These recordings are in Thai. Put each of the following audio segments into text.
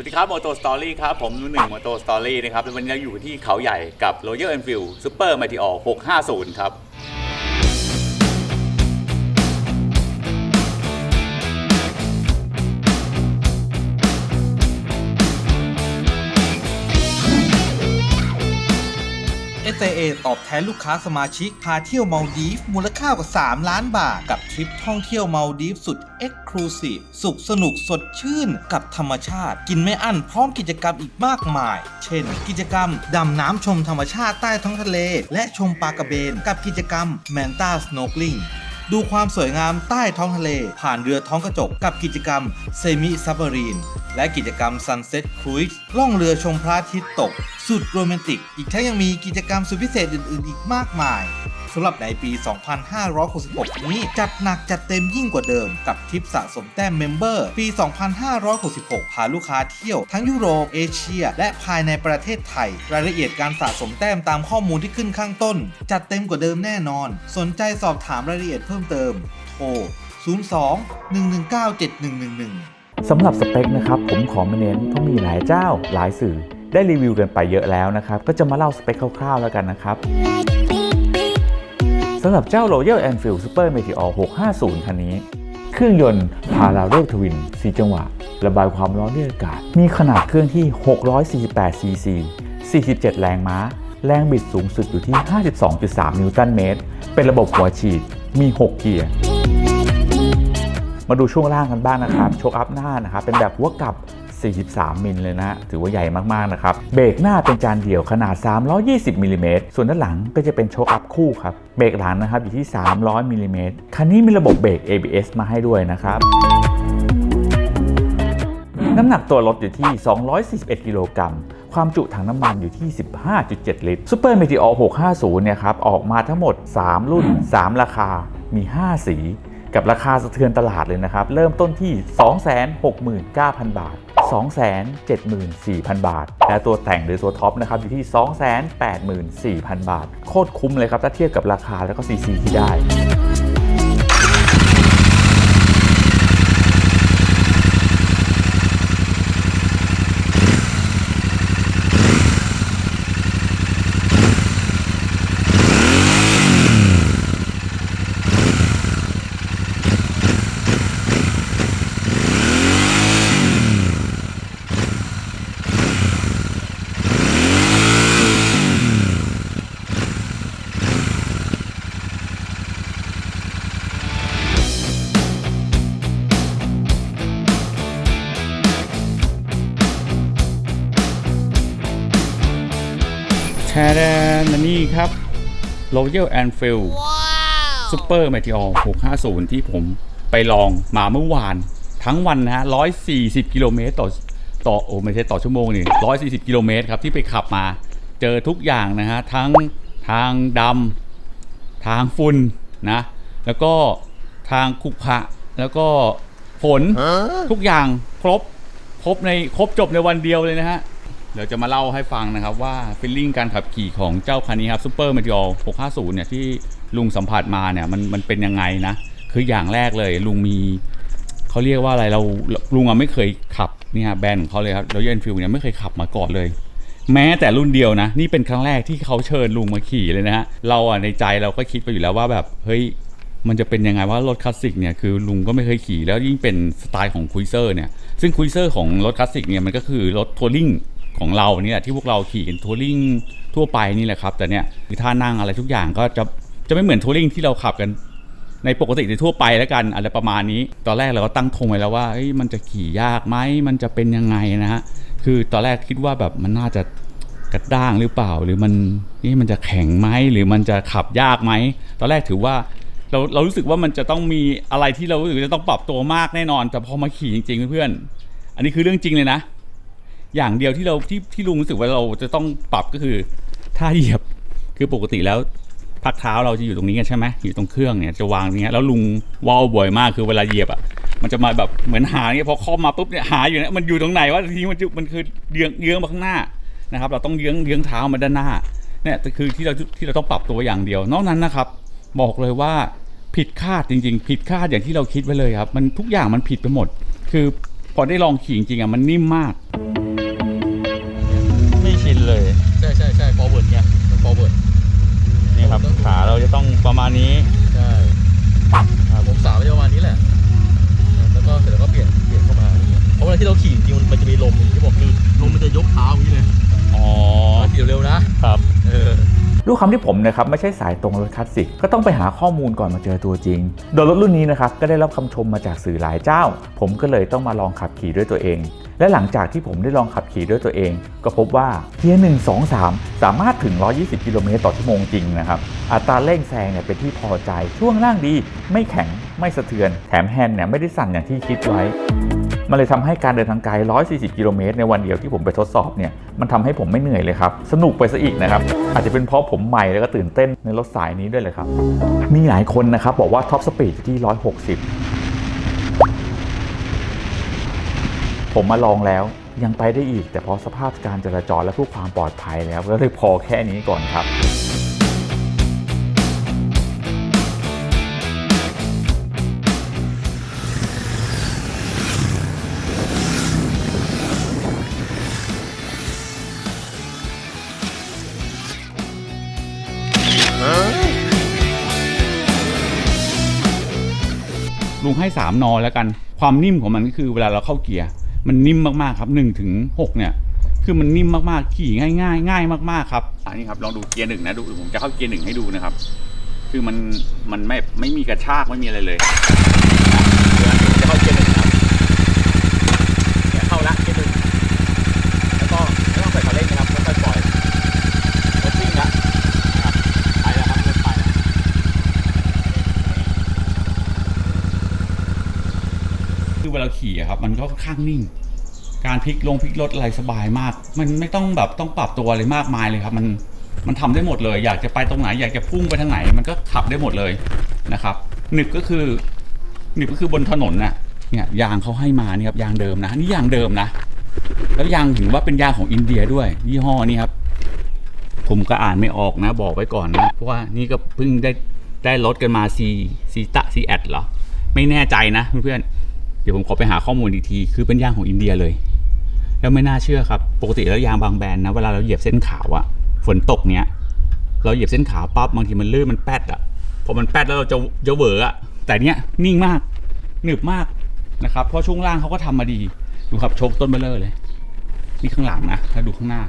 วัสดีครับโมโตสตอรี่ครับ ผมนุ่นหนึ่งโมโตสตอรี่นะครับววันนี้เราอยู่ที่เขาใหญ่กับ Royal Enfield Super Meteor 650 ครับ SAA ตอบแทนลูกค้าสมาชิก พาเที่ยวมาดีฟมูลค่ากว่า 3 ล้านบาท กับทริปท่องเที่ยวมาดีฟสุด Exclusive สุขสนุกสดชื่นกับธรรมชาติ กินไม่อั้นพร้อมกิจกรรมอีกมากมาย เช่น กิจกรรมดำน้ำชมธรรมชาติใต้ท้องทะเล และชมปลากระเบน กับกิจกรรมแมนตาสโนกลิง ดูความสวยงามใต้ท้องทะเล ผ่านเรือท้องกระจกกับกิจกรรมเซมิซับเ a รีนและกิจกรรม Sunset Cruise ล่องเรือชมพระอาทิตย์ตก สุดโรแมนติก อีกทั้งยังมีกิจกรรมสุดพิเศษอื่น ๆ อีกมากมาย สำหรับในปี 2566 นี้จัดหนักจัดเต็มยิ่งกว่าเดิม กับทริปสะสมแต้มเมมเบอร์ปี 2566 พาลูกค้าเที่ยวทั้งยุโรป เอเชีย และภายในประเทศไทย รายละเอียดการสะสมแต้มตามข้อมูลที่ขึ้นข้างต้น จัดเต็มกว่าเดิมแน่นอน สนใจสอบถามรายละเอียดเพิ่มเติม โทร 02 119 7111สำหรับสเปคนะครับผมขอไม่เน้นเพราะมีหลายเจ้าหลายสื่อได้รีวิวกันไปเยอะแล้วนะครับ ก็จะมาเล่าสเปคคร่าวๆแล้วกันนะครับ สำหรับเจ้า Royal Enfield Super Meteor 650 คันนี้ เครื่องยนต์พาราเรลทวิน4จังหวะ ระบายความร้อนด้วยอากาศ มีขนาดเครื่องที่ 648 cc 47 แรงม้า แรงบิดสูงสุดอยู่ที่ 52.3 นิวตันเมตร เป็นระบบหัวฉีด มี 6 เกียร์ มาดูช่วงล่างกันบ้างนะครับ โชคอัพหน้านะครับ เป็นแบบหัวกลับ 43 มิลเลยนะฮะถือว่าใหญ่มากๆนะครับเบรกหน้าเป็นจานเดี่ยวขนาด 320มิลลิเมตรส่วนด้านหลังก็จะเป็นโชคอัพคู่ครับเบรกหลังนะครับอยู่ที่ 300มิลลิเมตรคันนี้มีระบบเบรก ABS มาให้ด้วยนะครับน้ำหนักตัวรถอยู่ที่ 241 กิโลกรัม ความจุถังน้ำมันอยู่ที่ 15.7 ลิตร Super Meteor 650 เนี่ยครับ ออกมาทั้งหมด 3 รุ่น 3 ราคา มี 5 สี กับราคาสะเทือนตลาดเลยนะครับ เริ่มต้นที่ 269,000 บาท 274,000 บาท และตัวแต่งหรือตัวท็อปนะครับอยู่ที่ 284,000 บาท โคตรคุ้มเลยครับ ถ้าเทียบกับราคาแล้วก็ซีซีที่ได้ แชร์แดนและนี่ครับ Royal Enfield Super Meteor 650 ที่ผมไปลองมาเมื่อวาน ทั้งวันนะฮะ 140 กิโลเมตรต่อต่อโอ้ไม่ใช่ต่อชั่วโมงนี่140 กิโลเมตรครับ ที่ไปขับมาเจอทุกอย่างนะฮะ ทั้งทางดำทางฝุ่นนะ แล้วก็ทางขรุขระแล้วก็ฝนทุกอย่างครบ ครบในครบจบในวันเดียวเลยนะฮะ เดี๋ยวจะมาเล่าให้ฟังนะครับว่าฟีลลิ่งการขับขี่ของเจ้าคันนี้ครับซูเปอร์ม e ท o r 650 เนี่ยที่ลุงสัมผัสมาเนี่ยมันมันเป็นยังไงนะ คืออย่างแรกเลยลุงมีเขาเรียกว่าอะไรเราลุงอะไม่เคยขับเนี่ยแบรนด์ของเขาเลยครับแล้วยันฟิลเนี่ยไม่เคยขับมาก่อนเลย แม้แต่รุ่นเดียวนะ นี่เป็นครั้งแรกที่เขาเชิญลุงมาขี่เลยนะฮะเราอะในใจเราก็คิดไปอยู่แล้วว่าแบบเฮ้ยมันจะเป็นยังไงว่ารถคลาสสิกเนี่ยคือลุงก็ไม่เคยขี่แล้วยิ่งเป็นสไตล์ของคุยเซอร์เนี่ยซึ่งคุยเซอร์ของรถคลาสสิกเนี่ยมันก็คือรถทัวริง ของเราเนี่ยที่พวกเราขี่กันทัวริงทั่วไปนี่แหละครับ แต่เนี่ยคือท่านั่งอะไรทุกอย่างก็จะจะไม่เหมือนทัวริงที่เราขับกันในปกติในทั่วไปแล้วกันอะไรประมาณนี้ ตอนแรกเราก็ตั้งธงไว้แล้วว่ามันจะขี่ยากไหมมันจะเป็นยังไงนะฮะคือตอนแรกคิดว่าแบบมันน่าจะกระด้างหรือเปล่า หรือมันนี่มันจะแข็งไหมหรือมันจะขับยากไหมตอนแรกถือว่าเราเรารู้สึกว่ามันจะต้องมีอะไรที่เรารู้สึกจะต้องปรับตัวมากแน่นอน แต่พอมาขี่จริง ๆ เพื่อนๆอันนี้คือเรื่องจริงเลยนะ อย่างเดียวที่เราที่ที่ลุงรู้สึกว่าเราจะต้องปรับก็คือท่าเหยียบคือปกติแล้วพักเท้าเราจะอยู่ตรงนี้กันใช่ไหมอยู่ตรงเครื่องเนี่ยจะวางอย่างเงี้ยแล้วลุงว่าวบ่อยมากคือเวลาเหยียบอะมันจะมาแบบเหมือนหาเนี่ยพอข้อมาปุ๊บเนี่ยหาอยู่เนี่ยมันอยู่ตรงไหนวะทีนี้มันจะมันคือเยื้องเยื้องมาข้างหน้านะครับ เราต้องเยื้องเยื้องเท้ามาด้านหน้าเนี่ยคือที่เราที่เราต้องปรับตัวอย่างเดียว นอกนั้นนะครับ บอกเลยว่าผิดคาดจริง ๆ ผิดคาดอย่างที่เราคิดไว้เลยครับ มันทุกอย่างมันผิดไปหมด คือพอได้ลองขี่จริงๆอะมันนิ่มมาก ขาเราจะต้องประมาณนี้ ใช่ครับผมสาวจะประมาณนี้แหละ แล้วก็เสร็จแล้วก็เปลี่ยนเปลี่ยนเข้ามาเพราะเวลาที่เราขี่จริงมันมันจะมีลมอย่างที่บอกคือลมมันจะยกเท้าอย่างนี้เลย อ๋อ ขี่เร็วๆนะ ครับ เออ ด้วยควาที่ผมนะครับไม่ใช่สายตรงรถคลาสสิกก็ต้องไปหาข้อมูลก่อนมาเจอตัวจริง โดยรถรุ่นนี้นะครับก็ได้รับคำชมมาจากสื่อหลายเจ้า ผมก็เลยต้องมาลองขับขี่ด้วยตัวเอง และหลังจากที่ผมได้ลองขับขี่ด้วยตัวเอง ก็พบว่าเกียร์1 2 3 สามารถถึง 120 กิโลเมตรต่อชั่วโมงจริงนะครับอัตราเร่งแซงเนี่ยเป็นที่พอใจช่วงล่างดี ไม่แข็งไม่สะเทือน แถมแฮนด์เนี่ยไม่ได้สั่นอย่างที่คิดไว้ มันเลยทำให้การเดินทางไกล 140 กิโลเมตรในวันเดียวที่ผมไปทดสอบเนี่ย มันทำให้ผมไม่เหนื่อยเลยครับ สนุกไปซะอีกนะครับ อาจจะเป็นเพราะผมใหม่แล้วก็ตื่นเต้นในรถสายนี้ด้วยเลยครับ มีหลายคนนะครับบอกว่าท็อปสปีดที่ 160 ผมมาลองแล้วยังไปได้อีก แต่เพราะสภาพการจราจรและเพื่อความปลอดภัยแล้วก็เลยพอแค่นี้ก่อนครับ ให้ 3 นอแล้วกัน ความนิ่มของมันก็คือเวลาเราเข้าเกียร์มันนิ่มมากๆครับ1ถึง6เนี่ยคือมันนิ่มมากๆขี่ง่ายง่ายๆง่ายมากๆครับอันนี้ครับลองดูเกียร์หนึ่งนะดูผมจะเข้าเกียร์หนึ่งให้ดูนะครับ คือมันมันไม่ไม่มีกระชากไม่มีอะไรเลยเดี๋ยวจะเข้าเกียร์หนึ่งนะครับเนี่ยเข้าละเกียร์หนึ่งแล้วก็ไม่ต้องใส่คันเร่งนะครับค่อยๆปล่อยรถวิ่งละนะครับไปแล้วครับรถไปแล้ว คือเวลาขี่อะครับ มันก็ค่อนข้างนิ่ง การพลิกลงพลิกรถอะไรสบายมาก มันไม่ต้องแบบต้องปรับตัวอะไรมากมายเลยครับ มันมันทำได้หมดเลย อยากจะไปตรงไหน อยากจะพุ่งไปทางไหน มันก็ขับได้หมดเลยนะครับหนึบก็คือหนึบก็คือบนถนนน่ะเนี่ยยางเขาให้มานี่ครับยางเดิมนะนี่ยางเดิมนะ แล้วยางถึงว่าเป็นยางของอินเดียด้วย ยี่ห้อนี้ครับผมก็อ่านไม่ออกนะ บอกไว้ก่อนนะ เพราะว่านี่ก็เพิ่งได้ได้รถกันมาซีซีตะซีแอดเหรอ ไม่แน่ใจนะเพื่อนๆ เดี๋ยวผมขอไปหาข้อมูลอีกที คือเป็นยางของอินเดียเลย แล้วไม่น่าเชื่อครับ ปกติแล้วยางบางแบรนด์นะ เวลาเราเหยียบเส้นขาวอะฝนตกเนี้ย เราเหยียบเส้นขาวปั๊บบางทีมันลื่นมันแป๊ดอะพอมันแป๊ดแล้วเราจะจะเวออะแต่เนี้ยนิ่งมากหนึบมากนะครับ เพราะช่วงล่างเขาก็ทำมาดี ดูครับโชคต้นเบลเลอร์เลย นี่ข้างหลังนะถ้าดูข้างหน้า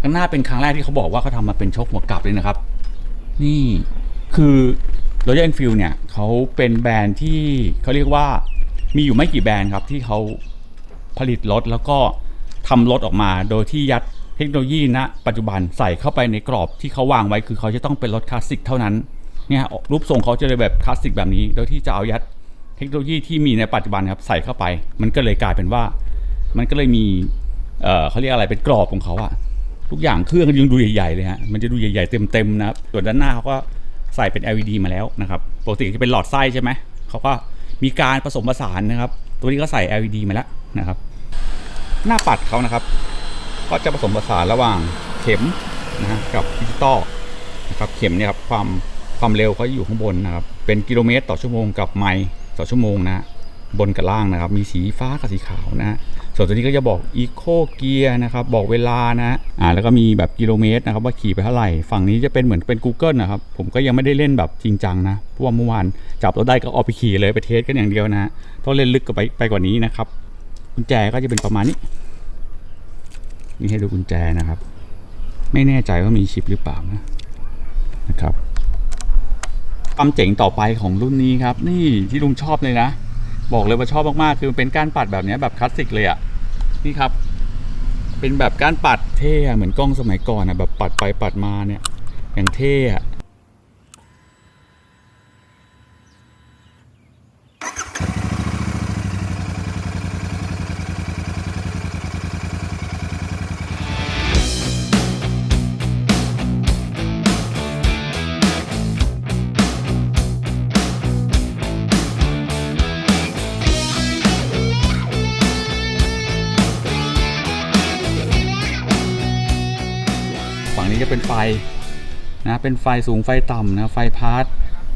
ข้างหน้าเป็นครั้งแรกที่เขาบอกว่าเขาทำมาเป็นโชคหัวกลับเลยนะครับ นี่คือ Royal Enfield เนี่ยเขาเป็นแบรนด์ที่เขาเรียกว่า มีอยู่ไม่กี่แบรนด์ครับที่เขาผลิตรถแล้วก็ทำรถออกมา โดยที่ยัดเทคโนโลยีณปัจจุบันใส่เข้าไปในกรอบที่เขาวางไว้คือเขาจะต้องเป็นรถคลาสสิกเท่านั้นเนี่ยรูปทรงเขาจะเลยแบบคลาสสิกแบบนี้ โดยที่จะเอายัดเทคโนโลยีที่มีในปัจจุบันครับใส่เข้าไป มันก็เลยกลายเป็นว่า มันก็เลยมีเอ่อเขาเรียกอะไรเป็นกรอบของเขาอะทุกอย่างเครื่องยังดูใหญ่ๆเลยฮะมันจะดูใหญ่ๆเต็มๆนะครับส่วนด้านหน้าเขาก็ใส่เป็น LED มาแล้วนะครับปกติจะเป็นหลอดไส้ใช่ไหมเขาก็ มีการผสมผสานนะครับ ตัวนี้ก็ใส่ LED มาแล้วนะครับ หน้าปัดเขานะครับ ก็จะผสมผสานระหว่างเข็มนะฮะกับดิจิตอลนะครับ เข็มเนี่ยครับความความเร็วเขาอยู่ข้างบนนะครับ เป็นกิโลเมตรต่อชั่วโมงกับไมล์ต่อชั่วโมงนะฮะบนกับล่างนะครับ มีสีฟ้ากับสีขาวนะฮะ ส่วนตัวนี้ก็จะบอก Eco Gear นะครับบอกเวลานะอ่าแล้วก็มีแบบกิโลเมตรนะครับว่าขี่ไปเท่าไหร่ ฝั่งนี้จะเป็นเหมือนเป็น Google นะครับผมก็ยังไม่ได้เล่นแบบจริงจังนะเพราะว่าเมื่อวานจับรถได้ก็เอาไปขี่เลยไปเทสกันอย่างเดียวนะต้องเล่นลึกกับไปไปกว่านี้นะครับกุญแจก็จะเป็นประมาณนี้นี่ให้ดูกุญแจนะครับ ไม่แน่ใจว่ามีชิปหรือเปล่านะนะครับความเจ๋งต่อไปของรุ่นนี้ครับ นี่ที่ลุงชอบเลยนะ บอกเลยว่าชอบมากๆ คือมันเป็นก้านปัดแบบนี้แบบคลาสสิกเลยอะ่ะนี่ครับ เป็นแบบก้านปัดเท่เหมือนกล้องสมัยก่อนอะแบบปัดไปปัดมาเนี่ยอย่างเท่อะ นี้จะเป็นไฟนะเป็นไฟสูงไฟต่ำนะไฟพาร์ท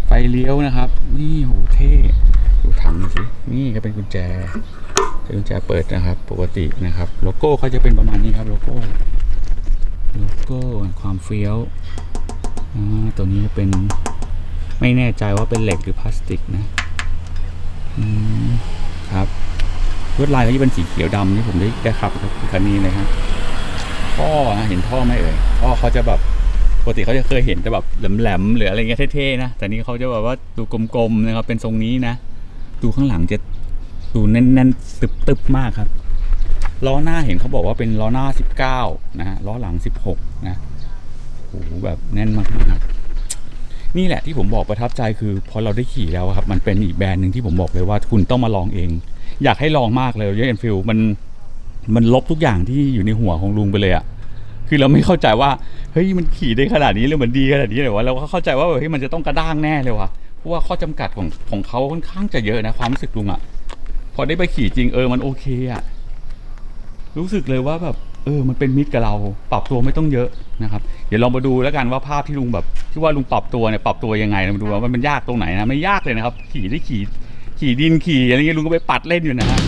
ไฟเลี้ยวนะครับ นี่โหเท่ดูถังสินี่ก็เป็นกุญแจเป็นกุญแจเปิดนะครับ ปกตินะครับ โลโก้เขาจะเป็นประมาณนี้ครับโลโก้โลโก้ความเฟี้ยวอ่าตัวนี้เป็นไม่แน่ใจว่าเป็นเหล็กหรือพลาสติกนะอืมครับลวดลายก็จะเป็นสีเขียวดำที่ผมได้ได้ขับกับคันนี้เลยครับ ท่อนะเห็นท่อไหมเอ่ยท่อเขาจะแบบปกติเขาจะเคยเห็นแต่แบบแหลมๆหรืออะไรเงี้ยเท่ๆนะแต่นี่เขาจะแบบว่าดูกลมๆนะครับ เป็นทรงนี้นะ ดูข้างหลังจะดูแน่นๆตึบๆมากครับล้อหน้าเห็นเขาบอกว่าเป็นล้อหน้า 19 นะฮะล้อหลัง 16 นะโอ้โหแบบแน่นมากๆนี่แหละที่ผมบอกประทับใจคือพอเราได้ขี่แล้วครับ มันเป็นอีกแบรนด์หนึ่งที่ผมบอกเลยว่าคุณต้องมาลองเอง อยากให้ลองมากเลยเยนฟิลมัน มันลบทุกอย่างที่อยู่ในหัวของลุงไปเลยอะคือเราไม่เข้าใจว่าเฮ้ยมันขี่ได้ขนาดนี้เลยมันดีขนาดนี้เลยวะเราก็เข้าใจว่าแบบเฮ้ยมันจะต้องกระด้างแน่เลยว่ะเพราะว่าข้อจำกัดของของเขาค่อนข้างจะเยอะนะความรู้สึกลุงอะพอได้ไปขี่จริงเออมันโอเคอะรู้สึกเลยว่าแบบเออ มันเป็นมิตรกับเรา ปรับตัวไม่ต้องเยอะนะครับ เดี๋ยวลองมาดูแล้วกันว่าภาพที่ลุงแบบ ที่ว่าลุงปรับตัวเนี่ยปรับตัวยังไงมาดูว่ามันยากตรงไหนนะไม่ยากเลยนะครับ ขี่ได้ขี่ขี่ดินขี่อะไรเงี้ยลุงก็ไปปัดเล่นอยู่นะฮะ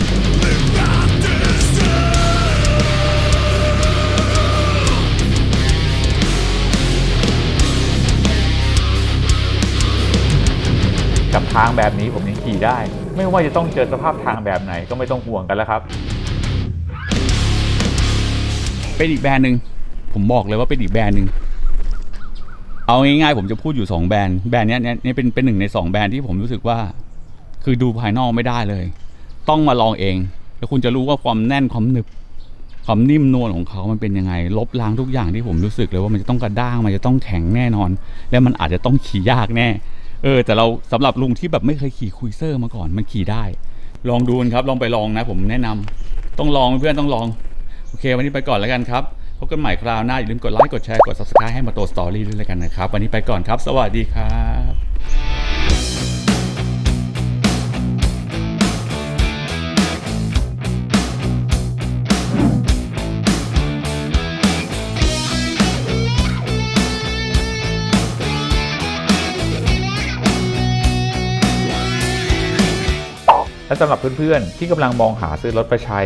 างแบบนี้ผมยังขี่ได้ ไม่ว่าจะต้องเจอสภาพทางแบบไหนก็ไม่ต้องห่วงกันแล้วครับ เป็นอีกแบรนด์หนึ่งผมบอกเลยว่าเป็นอีกแบรนด์หนึ่งเอาง่ายๆผมจะพูดอยู่สองแบรนด์แบรนด์เนี้ยเนี่ยเป็นเป็นหนึ่งในสองแบรนด์ที่ผมรู้สึกว่า คือดูภายนอกไม่ได้เลย ต้องมาลองเอง แล้วคุณจะรู้ว่าความแน่นความหนึบความนิ่มนวลของเขามันเป็นยังไง ลบล้างทุกอย่างที่ผมรู้สึกเลยว่ามันจะต้องกระด้าง มันจะต้องแข็งแน่นอน และมันอาจจะต้องขี่ยากแน่ เออแต่เราสำหรับลุงที่แบบไม่เคยขี่คุยเซอร์มาก่อนมันขี่ได้ ลองดูนครับลองไปลองนะ ผมแนะนำต้องลองเพื่อนต้องลอง โอเค วันนี้ไปก่อนแล้วกันครับพบกันใหม่คราวหน้าอย่าลืมกดไลค์กดแชร์กด subscribe ให้มาโตสตอรี่ด้วยแล้วกันนะครับ วันนี้ไปก่อนครับ สวัสดีครับ และสำหรับเพื่อนๆ ที่กำลังมองหาซื้อรถไปใช้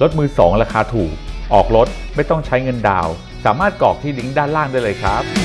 รถมือสองราคาถูก ออกรถไม่ต้องใช้เงินดาว สามารถกรอกที่ลิงก์ด้านล่างได้เลยครับ